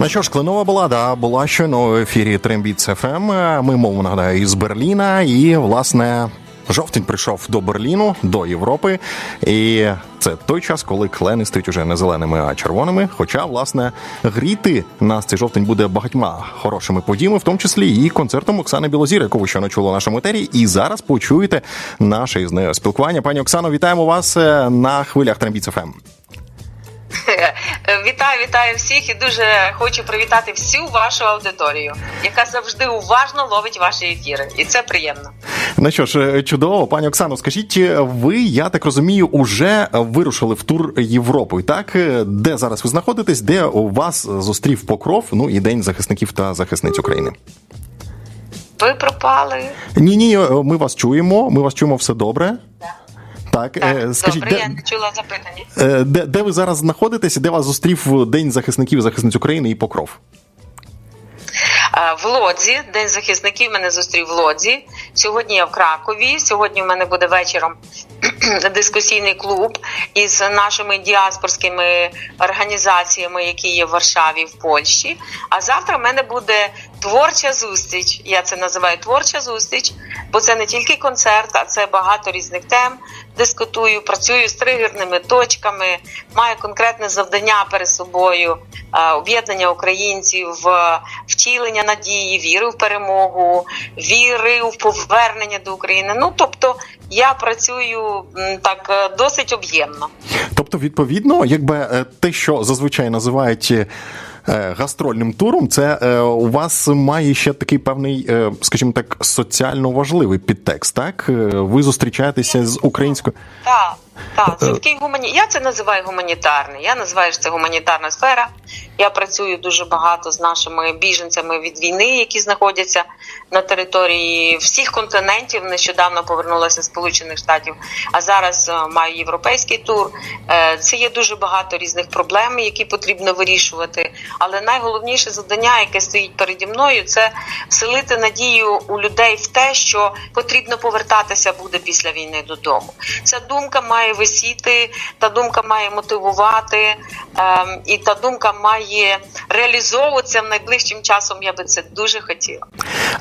Ну що ж, кленова балада була щойно в ефірі Трембіц ФМ. Ми мову нагадаю із Берліна, і власне жовтень прийшов до Берліну, до Європи. І це той час, коли клени стають уже не зеленими, а червоними. Хоча, власне, гріти нас цей жовтень буде багатьма хорошими подіями, в тому числі і концертом Оксани Білозір, яку ви щойно чули в нашому етері. І зараз почуєте наше із нею спілкування. Пані Оксано, вітаємо вас е, на хвилях Трембіц ФМ. Вітаю, вітаю всіх і дуже хочу привітати всю вашу аудиторію, яка завжди уважно ловить ваші ефіри, і це приємно. Ну що ж, е, чудово, пані Оксано, скажіть, ви, я так розумію, уже вирушили в тур Європою, так? Де зараз ви знаходитесь, де у вас зустрів покров, ну і День захисників та захисниць України? Ви пропали? Ні, ні, ми вас чуємо. Ми вас чуємо все добре. Так, Так, е, скажіть, добре, де, я не чула запитання. е, де, де ви зараз знаходитесь, і де вас зустрів День захисників і захисниць України і покров? В Лодзі, День захисників мене зустрів в Лодзі. Сьогодні я в Кракові. Сьогодні в мене буде вечором дискусійний клуб із нашими діаспорськими організаціями, які є в Варшаві, в Польщі. А завтра в мене буде творча зустріч. Я це називаю творча зустріч, бо це не тільки концерт, а це багато різних тем. Дискутую, працюю з тригерними точками, маю конкретне завдання перед собою, е, об'єднання українців, втілення надії, віри в перемогу, віри в повернення до України. Ну тобто я працюю так е, досить об'ємно. Тобто, відповідно, якби е, те, що зазвичай називають. Е, Гастрольним туром, це е, у вас має ще такий певний, е, скажімо так, соціально важливий підтекст. Так, ви зустрічаєтеся з українською. Так, так, це такий гумані. Я це називаю гуманітарний. Я називаю що це гуманітарна сфера. Я працюю дуже багато з нашими біженцями від війни, які знаходяться на території всіх континентів. Нещодавно повернулася з Сполучених Штатів, а зараз е, маю європейський тур. Е, Це є дуже багато різних проблем, які потрібно вирішувати. Але найголовніше завдання, яке стоїть переді мною, це вселити надію у людей в те, що потрібно повертатися буде після війни додому. Ця думка має висіти, та думка має мотивувати, ем, і та думка має реалізовуватися найближчим часом. Я би це дуже хотіла.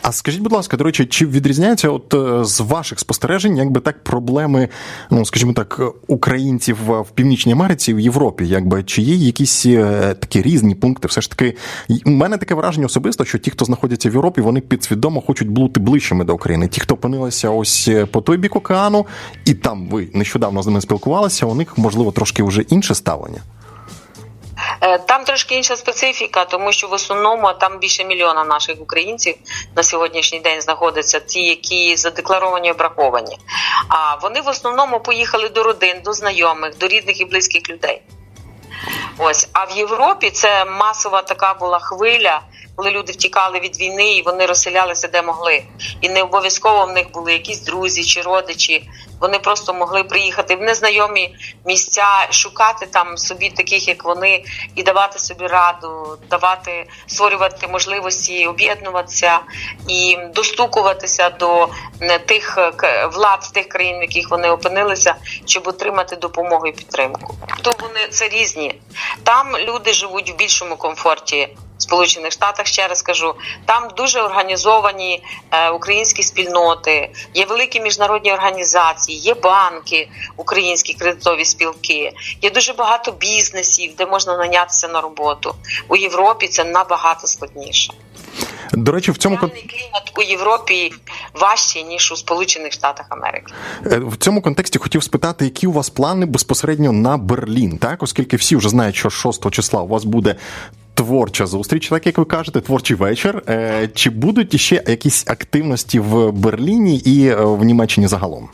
А скажіть, будь ласка, до речі, чи відрізняються от е, з ваших спостережень, якби так проблеми, ну скажімо так, українців в Північній Америці в Європі? Якби чи є якісь е, такі різні пункти? Все ж таки, у мене таке враження особисто, що ті, хто знаходяться в Європі, вони підсвідомо хочуть бути ближчими до України. Ті, хто опинилися ось е, по той бік океану, і там ви нещодавно з ними спілкувалися, у них можливо трошки вже інше ставлення. Е, Там трошки інша специфіка, тому що в основному там більше мільйона наших українців на сьогоднішній день знаходяться ті, які задекларовані обраховані. А вони в основному поїхали до родин, до знайомих, до рідних і близьких людей. Ось, а в Європі це масова така була хвиля, коли люди втікали від війни і вони розселялися де могли. І не обов'язково в них були якісь друзі чи родичі. Вони просто могли приїхати в незнайомі місця, шукати там собі таких, як вони, і давати собі раду, давати створювати можливості, об'єднуватися і достукуватися до е, тих е, влад тих країн, в яких вони опинилися, щоб отримати допомогу і підтримку. То вони це різні. Там люди живуть в більшому комфорті. Сполучених Штатах ще раз кажу, там дуже організовані е, українські спільноти, є великі міжнародні організації, є банки, українські кредитові спілки, є дуже багато бізнесів, де можна нанятися на роботу. У Європі це набагато складніше. До речі, в цьому клімат у Європі важчий ніж у Сполучених Штатах Америки. Е, В цьому контексті хотів спитати, які у вас плани безпосередньо на Берлін, так? Оскільки всі вже знають, що 6 числа у вас буде творча зустріч, так як ви кажете, творчий вечір. Е, Чи будуть ще якісь активності в Берліні і е, в Німеччині загалом?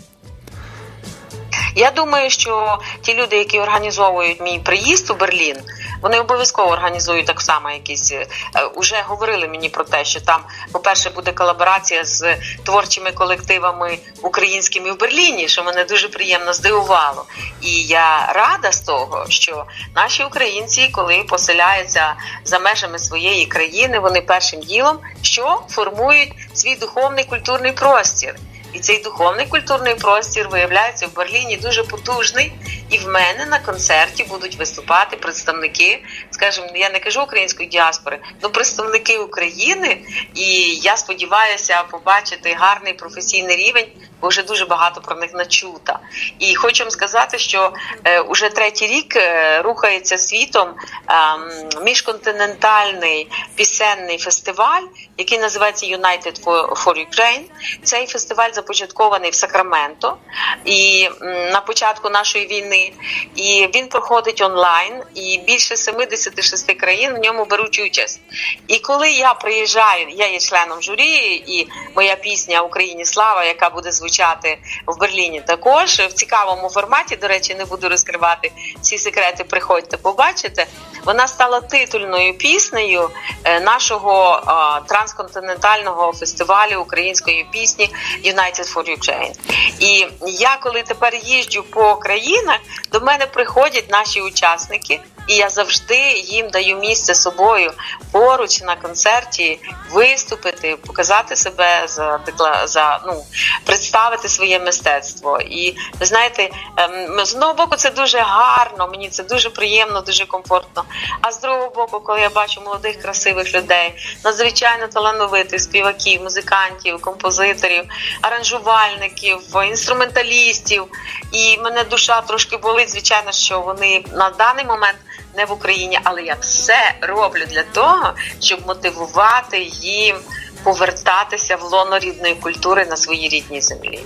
Я думаю, що ті люди, які організовують мій приїзд у Берлін, вони обов'язково організують так само якісь. е, Уже говорили мені про те, що там, по-перше, буде колаборація з творчими колективами українськими в Берліні, що мене дуже приємно здивувало. І я рада з того, що наші українці, коли поселяються за межами своєї країни, вони першим ділом що формують свій духовний культурний простір. І цей духовний культурний простір виявляється в Берліні дуже потужний. І в мене на концерті будуть виступати представники, скажімо, я не кажу української діаспори, ну представники України. І я сподіваюся побачити гарний професійний рівень, бо вже дуже багато про них начута. І хочу вам сказати, що е, уже третій рік е, рухається світом ем, міжконтинентальний пісенний фестиваль, який називається United for Ukraine. Цей фестиваль започаткований в Сакраменто і на початку нашої війни. І він проходить онлайн, і більше 76 країн в ньому беруть участь. І коли я приїжджаю, я є членом журі, і моя пісня Україні слава, яка буде звучати в Берліні, також в цікавому форматі. До речі, не буду розкривати всі секрети. Приходьте, побачите. Вона стала титульною піснею е, нашого трансконтинентального фестивалю української пісні United for Ukraine. І я, коли тепер їжджу по країнах, до мене приходять наші учасники, і я завжди їм даю місце собою поруч на концерті виступити, показати себе за за ну представити своє мистецтво. І ви знаєте, ем, з одного боку, це дуже гарно, мені це дуже приємно, дуже комфортно. А з другого боку, коли я бачу молодих красивих людей, надзвичайно талановитих співаків, музикантів, композиторів, аранжувальників, інструменталістів, і мене душа трошки болить, звичайно, що вони на даний момент не в Україні, але я все роблю для того, щоб мотивувати їм повертатися в лоно рідної культури на своїй рідній землі.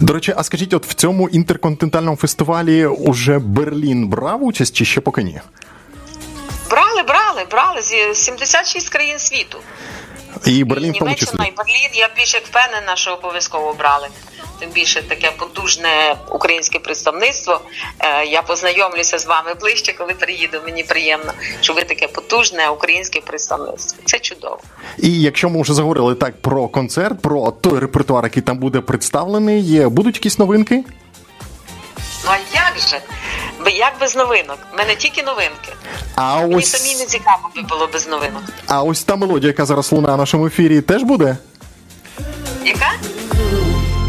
До речі, а скажіть, от в цьому інтерконтинентальному фестивалі уже Берлін брав участь чи ще поки ні? Брали, брали, брали з 76 країн світу. І Берлін і в тому числі. і Берлін. Я більш як впевнена, що обов'язково брали. Тим більше таке потужне українське представництво. Е, Я познайомлюся з вами ближче, коли приїду. Мені приємно, що ви таке потужне українське представництво. Це чудово. І якщо ми вже заговорили так про концерт, про той репертуар, який там буде представлений, будуть якісь новинки? Ну а як же? Як без новинок? У мене тільки новинки. А Мені самі не ось, цікаво би було без новинок. а ось та мелодія, яка зараз лунає в нашому ефірі, теж буде? Яка?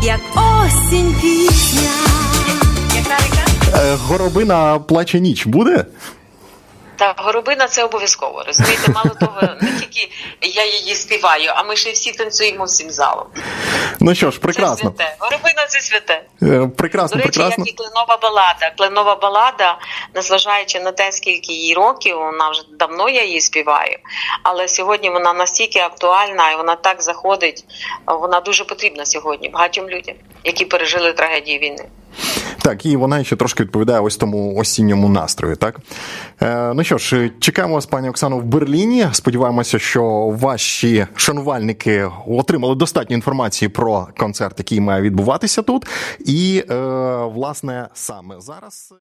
як осінь пісня. Яка яка? Е, Горобина плаче ніч буде? Та горобина це обов'язково. Розумієте, мало того, не тільки я її співаю, а ми ще всі танцюємо всім залом. Ну що ж, Це святе. Горобина це святе. Е, Прекрасно, До речі, прекрасно. як і кленова балада. Кленова балада, незважаючи на те, скільки їй років, вона вже давно я її співаю. Але сьогодні вона настільки актуальна і вона так заходить. Вона дуже потрібна сьогодні багатьом людям, які пережили трагедію війни. Так, і вона ще трошки відповідає ось тому осінньому настрою, так? Е, ну що ж, чекаємо вас, пані Оксано, в Берліні. Сподіваємося, що ваші шанувальники отримали достатньо інформації про концерт, який має відбуватися тут. І, е, власне, саме зараз.